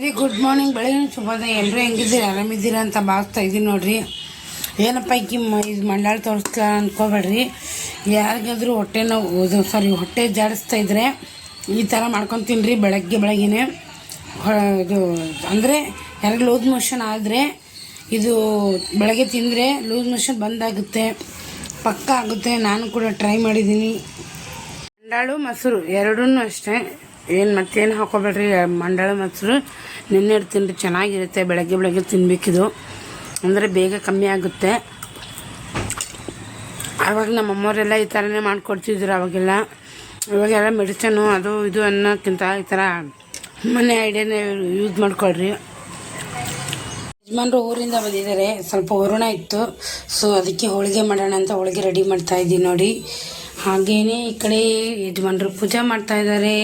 Very good morning ಬೆಳಗಿನ ಶುಭೋದಯ. ಎಲ್ಲರೂ ಹೆಂಗಿದ್ದೀರಿ? ಆರಾಮಿದ್ದೀರಾ ಅಂತ ಭಾವಿಸ್ತಾ ಇದ್ದೀನಿ ನೋಡ್ರಿ. ಏನಪ್ಪ ಈಕಿ ಇದು ಮಂಡಾಳ ತೋರಿಸ್ತಾ ಅಂದ್ಕೋಬೇಡ್ರಿ ಯಾರಿಗಾದ್ರೂ ಹೊಟ್ಟೆ ನೋವು ಸಾರಿ ಹೊಟ್ಟೆ ಜಾಡಿಸ್ತಾ ಇದ್ರೆ ಈ ಥರ ಮಾಡ್ಕೊತೀನಿ ರೀ ಬೆಳಗ್ಗೆ ಬೆಳಗ್ಗೆನೆ. ಇದು ಅಂದರೆ ಯಾರಿಗೆ ಲೂಸ್ ಮೋಷನ್ ಆದರೆ ಇದು ಬೆಳಗ್ಗೆ ತಿಂದರೆ ಲೂಸ್ ಮೋಷನ್ ಬಂದಾಗುತ್ತೆ. ಪಕ್ಕ ಆಗುತ್ತೆ. ನಾನು ಕೂಡ ಟ್ರೈ ಮಾಡಿದ್ದೀನಿ. ಮಂಡಾಳು, ಮೊಸರು ಎರಡೂ ಅಷ್ಟೇ. ಏನು ಮತ್ತೇನು ಹಾಕೋಬೇಡ್ರಿ, ಮಂಡಾಳ ಮೊಸರು ನಿನ್ನೆ ತಿನ್ನಿರಿ ಚೆನ್ನಾಗಿರುತ್ತೆ, ಬೆಳಗ್ಗೆ ಬೆಳಗ್ಗೆ ತಿನ್ನಬೇಕಿದು ಅಂದರೆ ಬೇಗ ಕಮ್ಮಿ ಆಗುತ್ತೆ. ಆವಾಗ ನಮ್ಮಮ್ಮವರೆಲ್ಲ ಈ ಥರನೇ ಮಾಡಿಕೊಡ್ತಿದ್ರು ಅವಾಗೆಲ್ಲ. ಇವಾಗೆಲ್ಲ ಮೆಡಿಸನು ಅದು ಇದು ಅನ್ನೋಕ್ಕಿಂತ ಈ ಥರ ಮನೆ ಐಡಿಯಾನೇ ಯೂಸ್ ಮಾಡ್ಕೊಳ್ರಿ. ಯಜಮಾನ್ರು ಊರಿಂದ ಬಂದಿದ್ದಾರೆ. ಸ್ವಲ್ಪ ಹೊರಣ ಇತ್ತು. ಸೊ ಅದಕ್ಕೆ ಹೋಳಿಗೆ ಮಾಡೋಣ ಅಂತ ಹೋಳಿಗೆ ರೆಡಿ ಮಾಡ್ತಾ ಇದ್ದೀನಿ ನೋಡಿ. ಹಾಗೇನೆ ಈ ಕಡೆ ಯಜಮಾನ್ರು ಪೂಜೆ ಮಾಡ್ತಾ ಇದ್ದಾರೆ.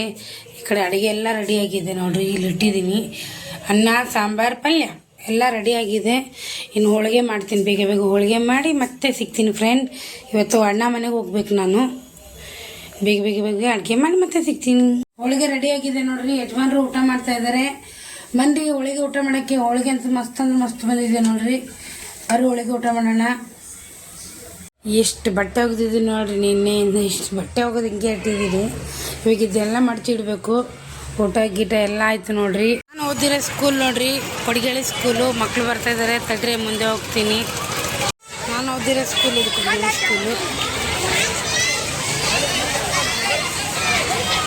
ಈ ಕಡೆ ಅಡುಗೆ ಎಲ್ಲ ರೆಡಿ ಆಗಿದೆ ನೋಡ್ರಿ, ಇಲ್ಲಿ ಇಟ್ಟಿದ್ದೀನಿ. ಅನ್ನ, ಸಾಂಬಾರು, ಪಲ್ಯ ಎಲ್ಲ ರೆಡಿ ಆಗಿದೆ. ಇನ್ನು ಹೋಳಿಗೆ ಮಾಡ್ತೀನಿ ಬೇಗ ಬೇಗ ಹೋಳಿಗೆ ಮಾಡಿ ಮತ್ತೆ ಸಿಗ್ತೀನಿ ಫ್ರೆಂಡ್ ಇವತ್ತು ಅಣ್ಣ ಮನೆಗೆ ಹೋಗ್ಬೇಕು ನಾನು. ಬೇಗ ಬೇಗ ಬೇಗ ಅಡುಗೆ ಮಾಡಿ ಮತ್ತೆ ಸಿಗ್ತೀನಿ. ಹೋಳಿಗೆ ರೆಡಿ ಆಗಿದೆ ನೋಡ್ರಿ, ಯಜಮಾನ್ರು ಊಟ ಮಾಡ್ತಾ ಇದ್ದಾರೆ ಬನ್ರಿ, ಹೋಳಿಗೆ ಊಟ ಮಾಡೋಕ್ಕೆ. ಹೋಳಿಗೆ ಅಂತ ಮಸ್ತ್ ಅಂದ್ರೆ ಮಸ್ತ್ ಬಂದಿದೆ ನೋಡ್ರಿ. ಅವರು ಹೋಳಿಗೆ ಊಟ ಮಾಡೋಣ. ಎಷ್ಟು ಬಟ್ಟೆ ಒಗೆದಿದ್ದೀನಿ ನೋಡ್ರಿ ನಿನ್ನೆಯಿಂದ. ಇಷ್ಟು ಬಟ್ಟೆ ಒಗೆದು ಹಿಂಗೆ ಇಟ್ಟಿದ್ದೀನಿ ಇವಾಗ ಇದೆಲ್ಲ ಮಡ್ಚಿ ಇಡಬೇಕು ಊಟ ಗೀಟ ಎಲ್ಲ ಆಯ್ತು ನೋಡ್ರಿ. ನಾನು ಓದಿರೋ ಸ್ಕೂಲ್ ನೋಡ್ರಿ, ಕೊಡಿಗೇಳಿ ಸ್ಕೂಲು ಮಕ್ಕಳು ಬರ್ತಾ ಇದ್ದಾರೆ ತಡ್ರಿ, ಮುಂದೆ ಹೋಗ್ತೀನಿ. ನಾನು ಓದಿರೋ ಸ್ಕೂಲ್ ಇದು ಕೊಡಿಗೇಳಿ ಸ್ಕೂಲು